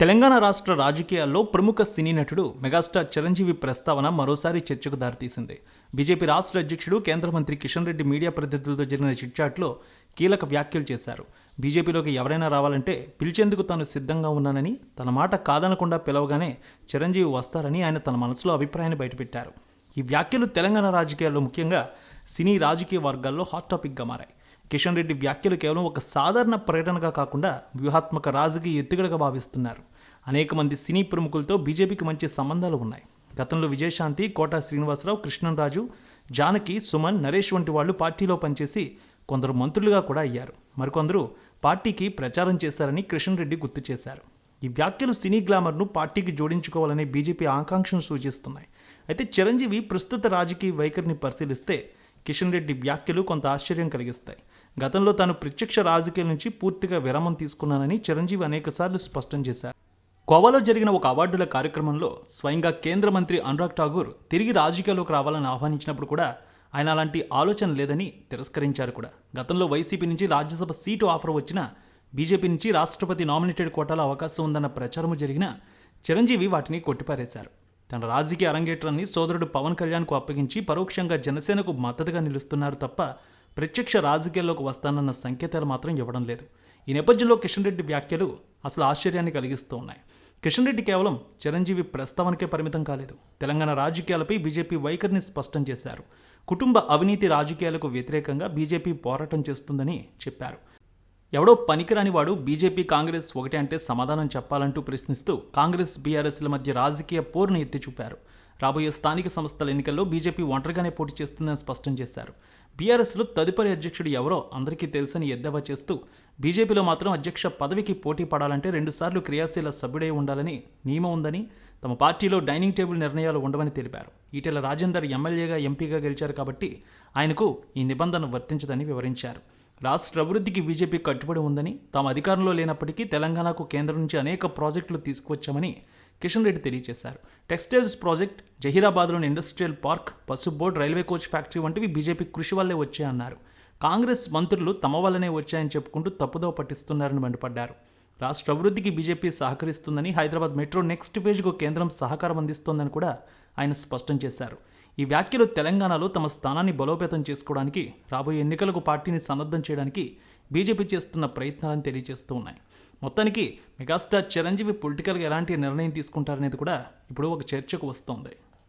తెలంగాణ రాష్ట్ర రాజకీయాల్లో ప్రముఖ సినీ నటుడు మెగాస్టార్ చిరంజీవి ప్రస్తావన మరోసారి చర్చకు దారితీసింది. బీజేపీ రాష్ట్ర అధ్యక్షుడు కేంద్ర మంత్రి కిషన్ రెడ్డి మీడియా ప్రతినిధులతో జరిగిన చిట్చాట్లో కీలక వ్యాఖ్యలు చేశారు. బీజేపీలోకి ఎవరైనా రావాలంటే పిలిచేందుకు తాను సిద్ధంగా ఉన్నానని తన మాట కాదనకుండా పిలవగానే చిరంజీవి వస్తారని ఆయన తన మనసులో అభిప్రాయాన్ని బయటపెట్టారు. ఈ వ్యాఖ్యలు తెలంగాణ రాజకీయాల్లో ముఖ్యంగా సినీ రాజకీయ వర్గాల్లో హాట్ టాపిక్గా మారాయి. కిషన్ రెడ్డి వ్యాఖ్యలు కేవలం ఒక సాధారణ పర్యటనగా కాకుండా వ్యూహాత్మక రాజకీయ ఎత్తుగడగా భావిస్తున్నారు. అనేక మంది సినీ ప్రముఖులతో బీజేపీకి మంచి సంబంధాలు ఉన్నాయి. గతంలో విజయశాంతి కోటా శ్రీనివాసరావు కృష్ణంరాజు జానకి సుమన్ నరేష్ వంటి వాళ్ళు పార్టీలో పనిచేసి కొందరు మంత్రులుగా కూడా అయ్యారు. మరికొందరు పార్టీకి ప్రచారం చేశారని కిషన్ రెడ్డి గుర్తు చేశారు. ఈ వ్యాఖ్యలు సినీ గ్లామర్ను పార్టీకి జోడించుకోవాలనే బీజేపీ ఆకాంక్షను సూచిస్తున్నాయి. అయితే చిరంజీవి ప్రస్తుత రాజకీయ వైఖరిని పరిశీలిస్తే కిషన్ రెడ్డి వ్యాఖ్యలు కొంత ఆశ్చర్యం కలిగిస్తాయి. గతంలో తాను ప్రత్యక్ష రాజకీయాల నుంచి పూర్తిగా విరామం తీసుకున్నానని చిరంజీవి అనేకసార్లు స్పష్టం చేశారు. గోవాలో జరిగిన ఒక అవార్డుల కార్యక్రమంలో స్వయంగా కేంద్ర మంత్రి అనురాగ్ ఠాగూర్ తిరిగి రాజకీయాల్లోకి రావాలని ఆహ్వానించినప్పుడు కూడా ఆయన అలాంటి ఆలోచన లేదని తిరస్కరించారు కూడా. గతంలో వైసీపీ నుంచి రాజ్యసభ సీటు ఆఫర్ వచ్చినా బీజేపీ నుంచి రాష్ట్రపతి నామినేటెడ్ కోటాలో అవకాశం ఉందన్న ప్రచారము జరిగిన చిరంజీవి వాటిని కొట్టిపారేశారు. తన రాజకీయ అరంగేట్రాన్ని సోదరుడు పవన్ కళ్యాణ్కు అప్పగించి పరోక్షంగా జనసేనకు మద్దతుగా నిలుస్తున్నారు తప్ప ప్రత్యక్ష రాజకీయాల్లోకి వస్తానన్న సంకేతాలు మాత్రం ఇవ్వడం లేదు. ఈ నేపథ్యంలో కిషన్ రెడ్డి వ్యాఖ్యలు అసలు ఆశ్చర్యాన్ని కలిగిస్తూ ఉన్నాయి కిషన్ రెడ్డి కేవలం చిరంజీవి ప్రస్తావనకే పరిమితం కాలేదు. తెలంగాణ రాజకీయాలపై బీజేపీ వైఖరిని స్పష్టం చేశారు. కుటుంబ అవినీతి రాజకీయాలకు వ్యతిరేకంగా బీజేపీ పోరాటం చేస్తుందని చెప్పారు. ఎవడో పనికిరాని వాడు బీజేపీ కాంగ్రెస్ ఒకటే అంటే సమాధానం చెప్పాలంటూ ప్రశ్నిస్తూ కాంగ్రెస్ బీఆర్ఎస్ల మధ్య రాజకీయ పోరును ఎత్తి చూపారు రాబోయే స్థానిక సంస్థల ఎన్నికల్లో బీజేపీ ఒంటరిగానే పోటీ చేస్తుందని స్పష్టం చేశారు. బీఆర్ఎస్లో తదుపరి అధ్యక్షుడు ఎవరో అందరికీ తెలుసని ఎద్దేవా చేస్తూ బీజేపీలో మాత్రం అధ్యక్ష పదవికి పోటీ పడాలంటే రెండుసార్లు క్రియాశీల సభ్యుడై ఉండాలని నియమం ఉందని తమ పార్టీలో డైనింగ్ టేబుల్ నిర్ణయాలు ఉండవని తెలిపారు. ఈటెల రాజేందర్ ఎమ్మెల్యేగా ఎంపీగా గెలిచారు కాబట్టి ఆయనకు ఈ నిబంధన వర్తించదని వివరించారు. రాష్ట్ర అభివృద్ధికి బీజేపీ కట్టుబడి ఉందని తాము అధికారంలో లేనప్పటికీ తెలంగాణకు కేంద్రం నుంచి అనేక ప్రాజెక్టులు తీసుకువచ్చామని కిషన్ రెడ్డి తెలియజేశారు. టెక్స్టైల్స్ ప్రాజెక్ట్ జహీరాబాద్లోని ఇండస్ట్రియల్ పార్క్ పసుపు బోర్డు రైల్వే కోచ్ ఫ్యాక్టరీ వంటివి బీజేపీ కృషి వల్లే వచ్చాయన్నారు. కాంగ్రెస్ మంత్రులు తమ వల్లనే వచ్చాయని చెప్పుకుంటూ తప్పుదో పట్టిస్తున్నారని మండిపడ్డారు. రాష్ట్ర అభివృద్ధికి బీజేపీ సహకరిస్తుందని హైదరాబాద్ మెట్రో నెక్స్ట్ ఫేజ్కు కేంద్రం సహకారం అందిస్తోందని కూడా ఆయన స్పష్టం చేశారు. ఈ వ్యాఖ్యలు తెలంగాణలో తమ స్థానాన్ని బలోపేతం చేసుకోవడానికి రాబోయే ఎన్నికలకు పార్టీని సన్నద్ధం చేయడానికి బీజేపీ చేస్తున్న ప్రయత్నాలను తెలియజేస్తూ ఉన్నాయి. మొత్తానికి మెగాస్టార్ చిరంజీవి పొలిటికల్గా ఎలాంటి నిర్ణయం తీసుకుంటారనేది కూడా ఇప్పుడు ఒక చర్చకు వస్తోంది.